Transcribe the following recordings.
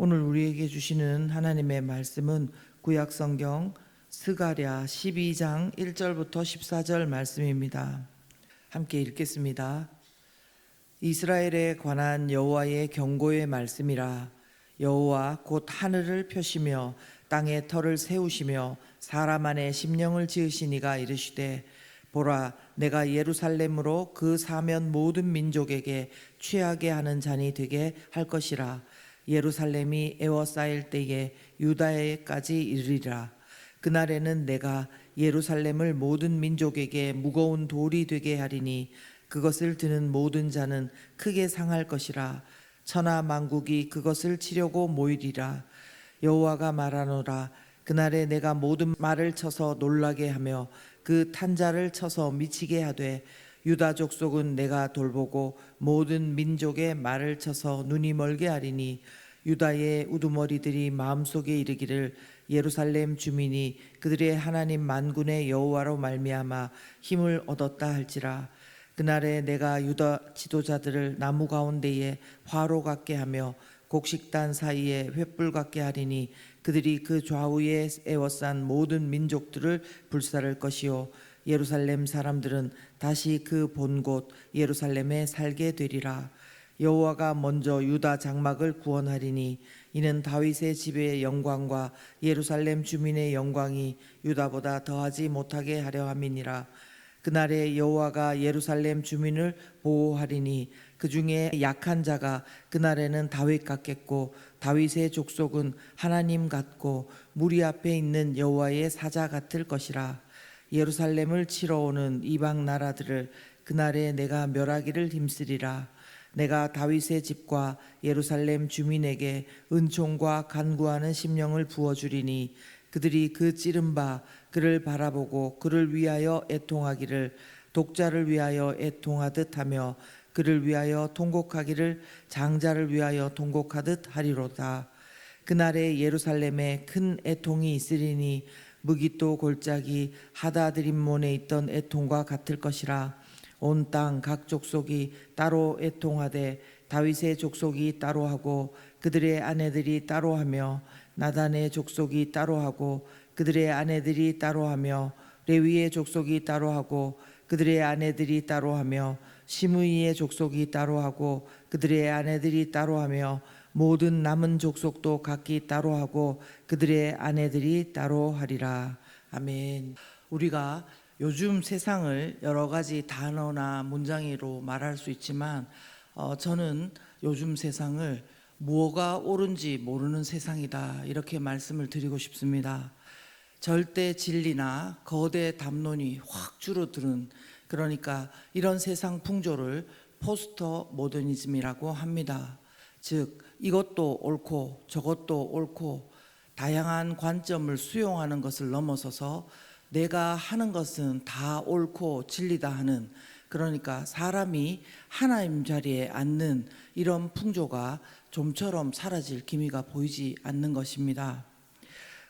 오늘 우리에게 주시는 하나님의 말씀은 구약 성경 스가랴 12장 1절부터 14절 말씀입니다. 함께 읽겠습니다. 이스라엘에 관한 여호와의 경고의 말씀이라 여호와 곧 하늘을 펴시며 땅에 터를 세우시며 사람 안에 심령을 지으시니가 이르시되 보라 내가 예루살렘으로 그 사면 모든 민족에게 취하게 하는 잔이 되게 할 것이라 예루살렘이 에워싸일 때에 유다에까지 이르리라. 그날에는 내가 예루살렘을 모든 민족에게 무거운 돌이 되게 하리니 그것을 드는 모든 자는 크게 상할 것이라. 천하 만국이 그것을 치려고 모이리라. 여호와가 말하노라. 그날에 내가 모든 말을 쳐서 놀라게 하며 그 탄자를 쳐서 미치게 하되 유다 족속은 내가 돌보고 모든 민족의 말을 쳐서 눈이 멀게 하리니 유다의 우두머리들이 마음속에 이르기를 예루살렘 주민이 그들의 하나님 만군의 여호와로 말미암아 힘을 얻었다 할지라. 그날에 내가 유다 지도자들을 나무 가운데에 화로 같게 하며 곡식단 사이에 횃불 같게 하리니 그들이 그 좌우에 에워싼 모든 민족들을 불살을 것이요 예루살렘 사람들은 다시 그 본 곳 예루살렘에 살게 되리라. 여호와가 먼저 유다 장막을 구원하리니 이는 다윗의 집의 영광과 예루살렘 주민의 영광이 유다보다 더하지 못하게 하려 함이니라. 그날에 여호와가 예루살렘 주민을 보호하리니 그 중에 약한 자가 그날에는 다윗 같겠고 다윗의 족속은 하나님 같고 무리 앞에 있는 여호와의 사자 같을 것이라 예루살렘을 치러 오는 이방 나라들을 그날에 내가 멸하기를 힘쓰리라. 내가 다윗의 집과 예루살렘 주민에게 은총과 간구하는 심령을 부어 주리니 그들이 그 찌른 바 그를 바라보고 그를 위하여 애통하기를 독자를 위하여 애통하듯 하며 그를 위하여 통곡하기를 장자를 위하여 통곡하듯 하리로다. 그날에 예루살렘에 큰 애통이 있으리니 무기또 골짜기 하다드림 몬에 있던 애통과 같을 것이라. 온 땅 각 족속이 따로 애통하되 다윗의 족속이 따로 하고 그들의 아내들이 따로 하며 나단의 족속이 따로 하고 그들의 아내들이 따로 하며 레위의 족속이 따로 하고 그들의 아내들이 따로 하며 시므이의 족속이 따로 하고 그들의 아내들이 따로 하며 모든 남은 족속도 각기 따로 하고 그들의 아내들이 따로 하리라 아멘. 우리가 요즘 세상을 여러 가지 단어나 문장으로 말할 수 있지만 어, 저는 요즘 세상을 무엇가 옳은지 모르는 세상이다 이렇게 말씀을 드리고 싶습니다. 절대 진리나 거대 담론이 확 줄어드는 그러니까 이런 세상 풍조를 포스터 모더니즘이라고 합니다. 즉 이것도 옳고 저것도 옳고 다양한 관점을 수용하는 것을 넘어서서 내가 하는 것은 다 옳고 진리다 하는 그러니까 사람이 하나님 자리에 앉는 이런 풍조가 좀처럼 사라질 기미가 보이지 않는 것입니다.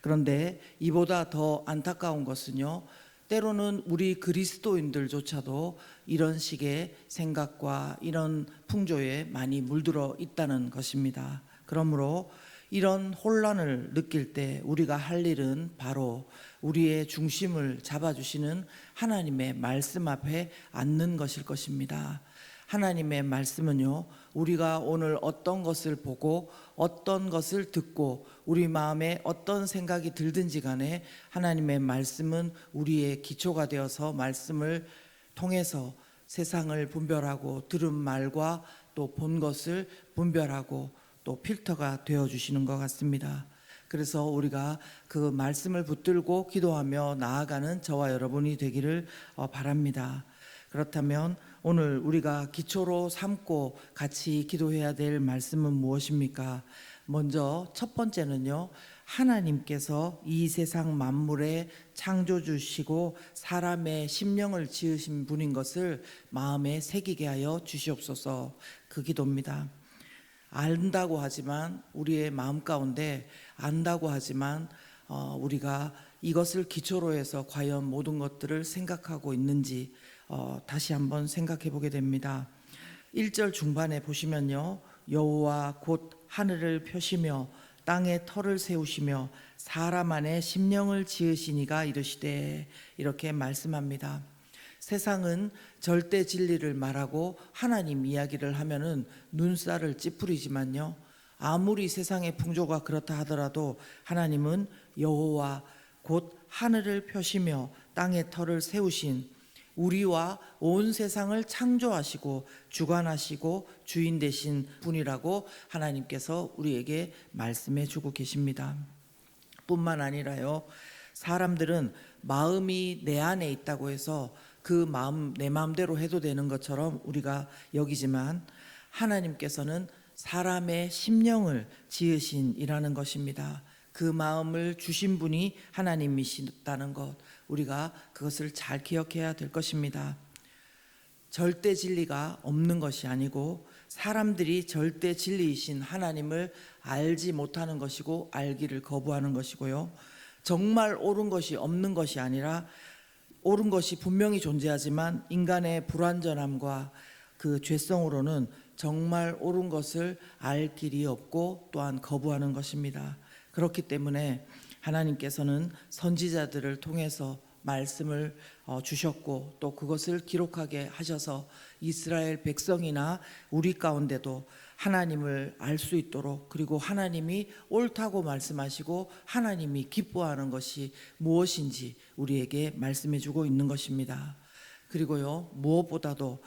그런데 이보다 더 안타까운 것은요. 때로는 우리 그리스도인들조차도 이런 식의 생각과 이런 풍조에 많이 물들어 있다는 것입니다. 그러므로 이런 혼란을 느낄 때 우리가 할 일은 바로 우리의 중심을 잡아주시는 하나님의 말씀 앞에 앉는 것일 것입니다. 하나님의 말씀은요, 우리가 오늘 어떤 것을 보고 어떤 것을 듣고 우리 마음에 어떤 생각이 들든지 간에 하나님의 말씀은 우리의 기초가 되어서 말씀을 통해서 세상을 분별하고 들은 말과 또 본 것을 분별하고 또 필터가 되어 주시는 것 같습니다. 그래서 우리가 그 말씀을 붙들고 기도하며 나아가는 저와 여러분이 되기를 어, 바랍니다. 그렇다면 오늘 우리가 기초로 삼고 같이 기도해야 될 말씀은 무엇입니까? 먼저 첫 번째는요. 하나님께서 이 세상 만물에 창조 주시고 사람의 심령을 지으신 분인 것을 마음에 새기게 하여 주시옵소서. 그 기도입니다. 안다고 하지만 우리의 마음 가운데 안다고 하지만 어, 우리가 이것을 기초로 해서 과연 모든 것들을 생각하고 있는지 어, 다시 한번 생각해 보게 됩니다. 1절 중반에 보시면요. 여호와 곧 하늘을 펴시며 땅에 터를 세우시며 사람 안에 심령을 지으시니가 이르시되 이렇게 말씀합니다. 세상은 절대 진리를 말하고 하나님 이야기를 하면은 눈살을 찌푸리지만요. 아무리 세상의 풍조가 그렇다 하더라도 하나님은 여호와 곧 하늘을 펴시며 땅의 터를 세우신 우리와 온 세상을 창조하시고 주관하시고 주인 되신 분이라고 하나님께서 우리에게 말씀해 주고 계십니다. 뿐만 아니라요. 사람들은 마음이 내 안에 있다고 해서 그 마음 내 마음대로 해도 되는 것처럼 우리가 여기지만 하나님께서는 사람의 심령을 지으신이라는 것입니다. 그 마음을 주신 분이 하나님이시다는 것 우리가 그것을 잘 기억해야 될 것입니다. 절대 진리가 없는 것이 아니고 사람들이 절대 진리이신 하나님을 알지 못하는 것이고 알기를 거부하는 것이고요. 정말 옳은 것이 없는 것이 아니라 옳은 것이 분명히 존재하지만 인간의 불완전함과 그 죄성으로는 정말 옳은 것을 알 길이 없고 또한 거부하는 것입니다. 그렇기 때문에 하나님께서는 선지자들을 통해서 말씀을 어, 주셨고 또 그것을 기록하게 하셔서 이스라엘 백성이나 우리 가운데도 하나님을 알 수 있도록 그리고 하나님이 옳다고 말씀하시고 하나님이 기뻐하는 것이 무엇인지 우리에게 말씀해 주고 있는 것입니다. 그리고요 무엇보다도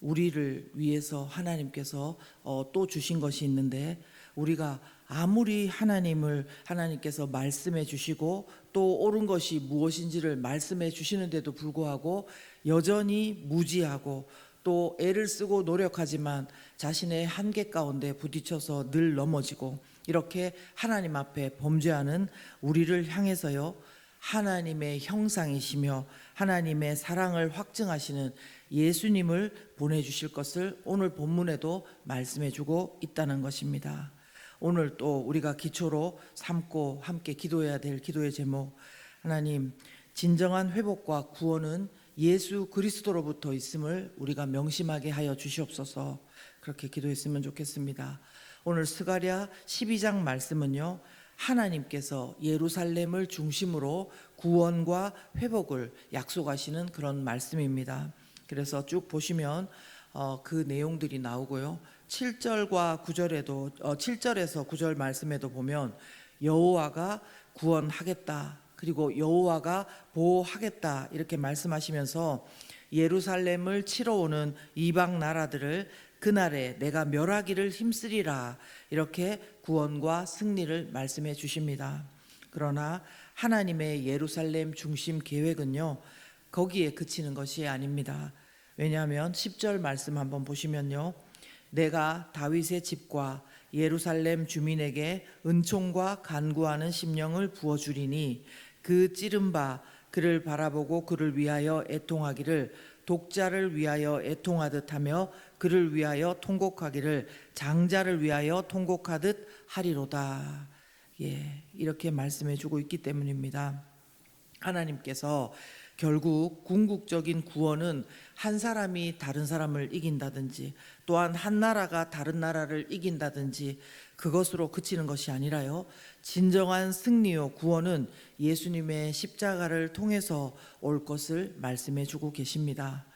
우리를 위해서 하나님께서 어, 또 주신 것이 있는데 우리가 아무리 하나님을 하나님께서 말씀해 주시고 또 옳은 것이 무엇인지를 말씀해 주시는데도 불구하고 여전히 무지하고 또 애를 쓰고 노력하지만 자신의 한계 가운데 부딪혀서 늘 넘어지고 이렇게 하나님 앞에 범죄하는 우리를 향해서요 하나님의 형상이시며 하나님의 사랑을 확증하시는 예수님을 보내주실 것을 오늘 본문에도 말씀해주고 있다는 것입니다. 오늘 또 우리가 기초로 삼고 함께 기도해야 될 기도의 제목 하나님 진정한 회복과 구원은 예수 그리스도로부터 있음을 우리가 명심하게 하여 주시옵소서 그렇게 기도했으면 좋겠습니다. 오늘 스가랴 12장 말씀은요. 하나님께서 예루살렘을 중심으로 구원과 회복을 약속하시는 그런 말씀입니다. 그래서 쭉 보시면 어, 그 내용들이 나오고요. 7절과 9절에도 어, 7절에서 9절 말씀에도 보면 여호와가 구원하겠다. 그리고 여호와가 보호하겠다. 이렇게 말씀하시면서 예루살렘을 치러 오는 이방 나라들을 그날에 내가 멸하기를 힘쓰리라. 이렇게 구원과 승리를 말씀해 주십니다. 그러나 하나님의 예루살렘 중심 계획은요. 거기에 그치는 것이 아닙니다. 왜냐하면 10절 말씀 한번 보시면요. 내가 다윗의 집과 예루살렘 주민에게 은총과 간구하는 심령을 부어 주리니 그 찌른 바 그를 바라보고 그를 위하여 애통하기를 독자를 위하여 애통하듯 하며 그를 위하여 통곡하기를 장자를 위하여 통곡하듯 하리로다. 예, 이렇게 말씀해 주고 있기 때문입니다. 하나님께서 결국 궁극적인 구원은 한 사람이 다른 사람을 이긴다든지 또한 한 나라가 다른 나라를 이긴다든지 그것으로 그치는 것이 아니라요. 진정한 승리요 구원은 예수님의 십자가를 통해서 올 것을 말씀해 주고 계십니다.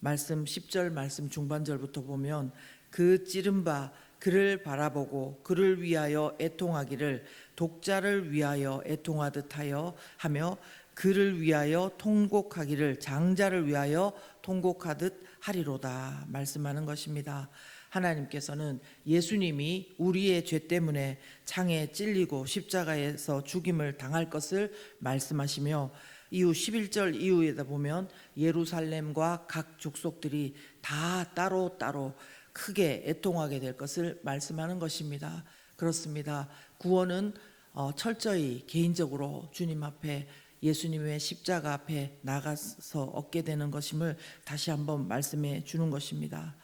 말씀 10절 말씀 중반절부터 보면 그 찌른 바 그를 바라보고 그를 위하여 애통하기를 독자를 위하여 애통하듯 하여 하며 그를 위하여 통곡하기를 장자를 위하여 통곡하듯 하리로다 말씀하는 것입니다. 하나님께서는 예수님이 우리의 죄 때문에 창에 찔리고 십자가에서 죽임을 당할 것을 말씀하시며 이후 11절 이후에다 보면 예루살렘과 각 족속들이 다 따로 따로 크게 애통하게 될 것을 말씀하는 것입니다. 그렇습니다. 구원은 어, 철저히 개인적으로 주님 앞에 예수님의 십자가 앞에 나가서 얻게 되는 것임을 다시 한번 말씀해 주는 것입니다.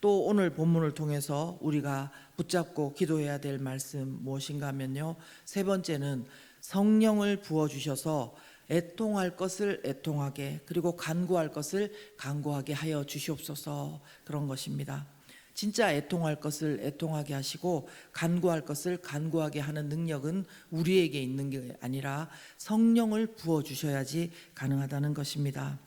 또 오늘 본문을 통해서 우리가 붙잡고 기도해야 될 말씀 무엇인가 하면요. 세 번째는 성령을 부어 주셔서 애통할 것을 애통하게 그리고 간구할 것을 간구하게 하여 주시옵소서 그런 것입니다. 진짜 애통할 것을 애통하게 하시고 간구할 것을 간구하게 하는 능력은 우리에게 있는 게 아니라 성령을 부어 주셔야지 가능하다는 것입니다.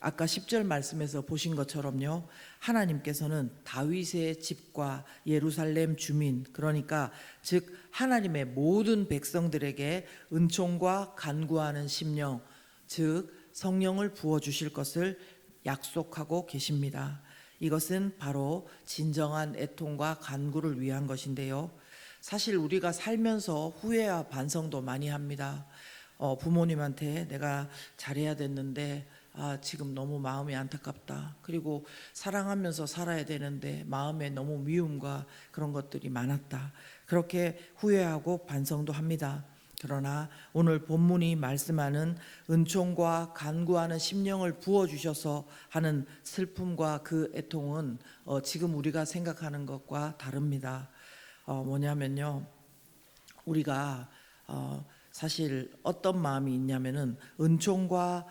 아까 10절 말씀에서 보신 것처럼요. 하나님께서는 다윗의 집과 예루살렘 주민 그러니까 즉 하나님의 모든 백성들에게 은총과 간구하는 심령 즉 성령을 부어 주실 것을 약속하고 계십니다. 이것은 바로 진정한 애통과 간구를 위한 것인데요. 사실 우리가 살면서 후회와 반성도 많이 합니다. 어, 부모님한테 내가 잘해야 됐는데 아, 지금 너무 마음이 안타깝다. 그리고 사랑하면서 살아야 되는데 마음에 너무 미움과 그런 것들이 많았다. 그렇게 후회하고 반성도 합니다. 그러나 오늘 본문이 말씀하는 은총과 간구하는 심령을 부어 주셔서 하는 슬픔과 그 애통은 어, 지금 우리가 생각하는 것과 다릅니다. 어, 뭐냐면요, 우리가 어, 사실 어떤 마음이 있냐면은 은총과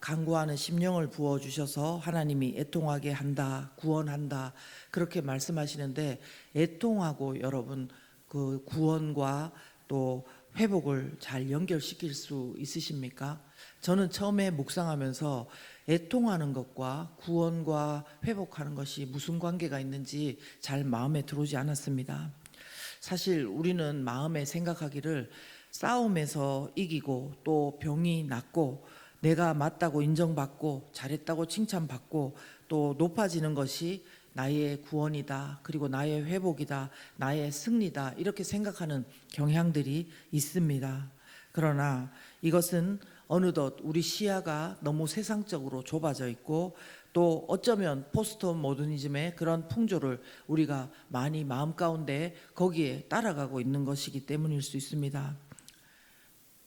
간구하는 심령을 부어 주셔서 하나님이 애통하게 한다, 구원한다 그렇게 말씀하시는데 애통하고 여러분 그 구원과 또 회복을 잘 연결시킬 수 있으십니까? 저는 처음에 묵상하면서 애통하는 것과 구원과 회복하는 것이 무슨 관계가 있는지 잘 마음에 들어오지 않았습니다. 사실 우리는 마음에 생각하기를 싸움에서 이기고 또 병이 낫고 내가 맞다고 인정받고 잘했다고 칭찬받고 또 높아지는 것이 나의 구원이다. 그리고 나의 회복이다. 나의 승리다. 이렇게 생각하는 경향들이 있습니다. 그러나 이것은 어느덧 우리 시야가 너무 세상적으로 좁아져 있고 또 어쩌면 포스트 모더니즘의 그런 풍조를 우리가 많이 마음 가운데 거기에 따라가고 있는 것이기 때문일 수 있습니다.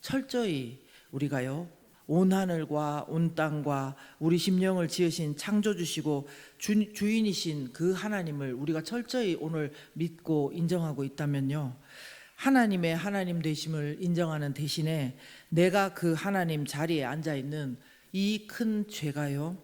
철저히 우리가요 온 하늘과 온 땅과 우리 심령을 지으신 창조주시고 주, 주인이신 그 하나님을 우리가 철저히 오늘 믿고 인정하고 있다면요. 하나님의 하나님 되심을 인정하는 대신에 내가 그 하나님 자리에 앉아 있는 이 큰 죄가요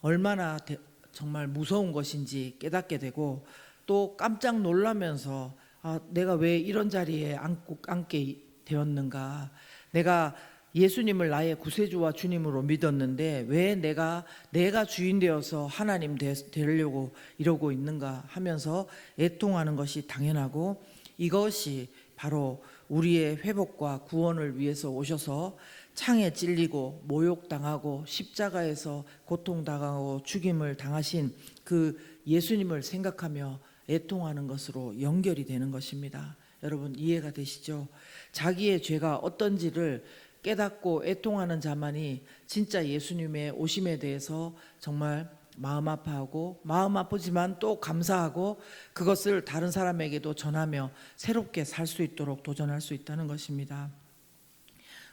얼마나 대- 정말 무서운 것인지 깨닫게 되고 또 깜짝 놀라면서 아, 내가 왜 이런 자리에 앉고, 앉게 되었는가? 내가 예수님을 나의 구세주와 주님으로 믿었는데 왜 내가 내가 주인 되어서 하나님 되, 되려고 이러고 있는가 하면서 애통하는 것이 당연하고 이것이 바로 우리의 회복과 구원을 위해서 오셔서 창에 찔리고 모욕당하고 십자가에서 고통당하고 죽임을 당하신 그 예수님을 생각하며 애통하는 것으로 연결이 되는 것입니다. 여러분 이해가 되시죠? 자기의 죄가 어떤지를 깨닫고 애통하는 자만이 진짜 예수님의 오심에 대해서 정말 마음 아파하고 마음 아프지만 또 감사하고 그것을 다른 사람에게도 전하며 새롭게 살 수 있도록 도전할 수 있다는 것입니다.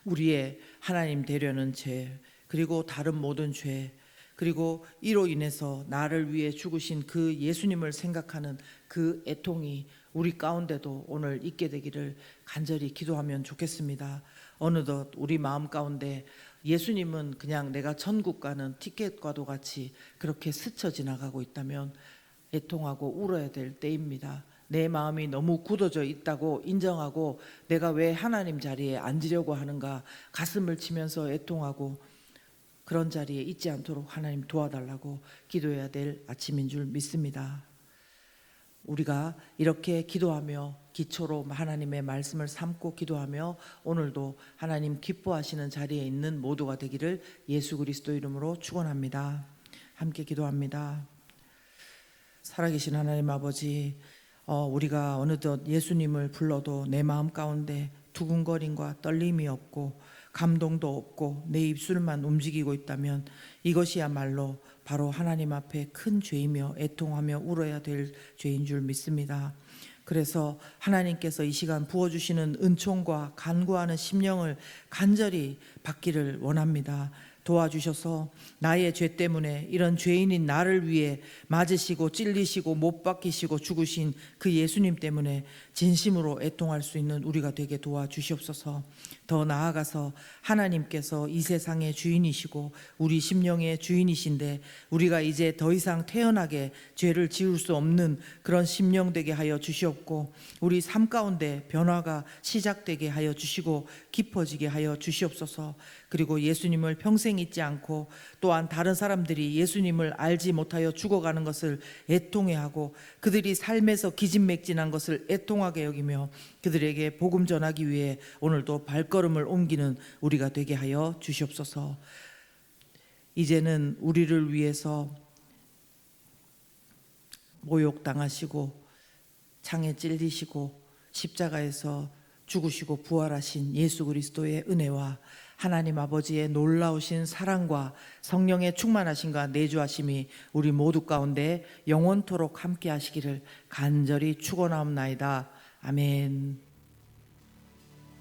우리의 하나님 되려는 죄 그리고 다른 모든 죄 그리고 이로 인해서 나를 위해 죽으신 그 예수님을 생각하는 그 애통이 우리 가운데도 오늘 있게 되기를 간절히 기도하면 좋겠습니다. 어느덧 우리 마음 가운데 예수님은 그냥 내가 천국 가는 티켓과도 같이 그렇게 스쳐 지나가고 있다면 애통하고 울어야 될 때입니다. 내 마음이 너무 굳어져 있다고 인정하고 내가 왜 하나님 자리에 앉으려고 하는가 가슴을 치면서 애통하고 그런 자리에 있지 않도록 하나님 도와달라고 기도해야 될 아침인 줄 믿습니다. 우리가 이렇게 기도하며 기초로 하나님의 말씀을 삼고 기도하며 오늘도 하나님 기뻐하시는 자리에 있는 모두가 되기를 예수 그리스도 이름으로 축원합니다. 함께 기도합니다. 살아계신 하나님 아버지, 어, 우리가 어느덧 예수님을 불러도 내 마음 가운데 두근거림과 떨림이 없고 감동도 없고 내 입술만 움직이고 있다면 이것이야말로 바로 하나님 앞에 큰 죄이며 애통하며 울어야 될 죄인 줄 믿습니다. 그래서 하나님께서 이 시간 부어주시는 은총과 간구하는 심령을 간절히 받기를 원합니다. 도와주셔서 나의 죄 때문에 이런 죄인인 나를 위해 맞으시고 찔리시고 못 박히시고 죽으신 그 예수님 때문에 진심으로 애통할 수 있는 우리가 되게 도와주시옵소서. 더 나아가서 하나님께서 이 세상의 주인이시고 우리 심령의 주인이신데 우리가 이제 더 이상 태연하게 죄를 지을 수 없는 그런 심령 되게 하여 주시옵고 우리 삶 가운데 변화가 시작되게 하여 주시고 깊어지게 하여 주시옵소서. 그리고 예수님을 평생 잊지 않고 또한 다른 사람들이 예수님을 알지 못하여 죽어가는 것을 애통해하고 그들이 삶에서 기진맥진한 것을 애통하게 여기며 그들에게 복음 전하기 위해 오늘도 발걸음을 옮기는 우리가 되게 하여 주시옵소서. 이제는 우리를 위해서 모욕당하시고 창에 찔리시고 십자가에서 죽으시고 부활하신 예수 그리스도의 은혜와 하나님 아버지의 놀라우신 사랑과 성령의 충만하심과 내주하심이 우리 모두 가운데 영원토록 함께 하시기를 간절히 축원하옵나이다. 아멘.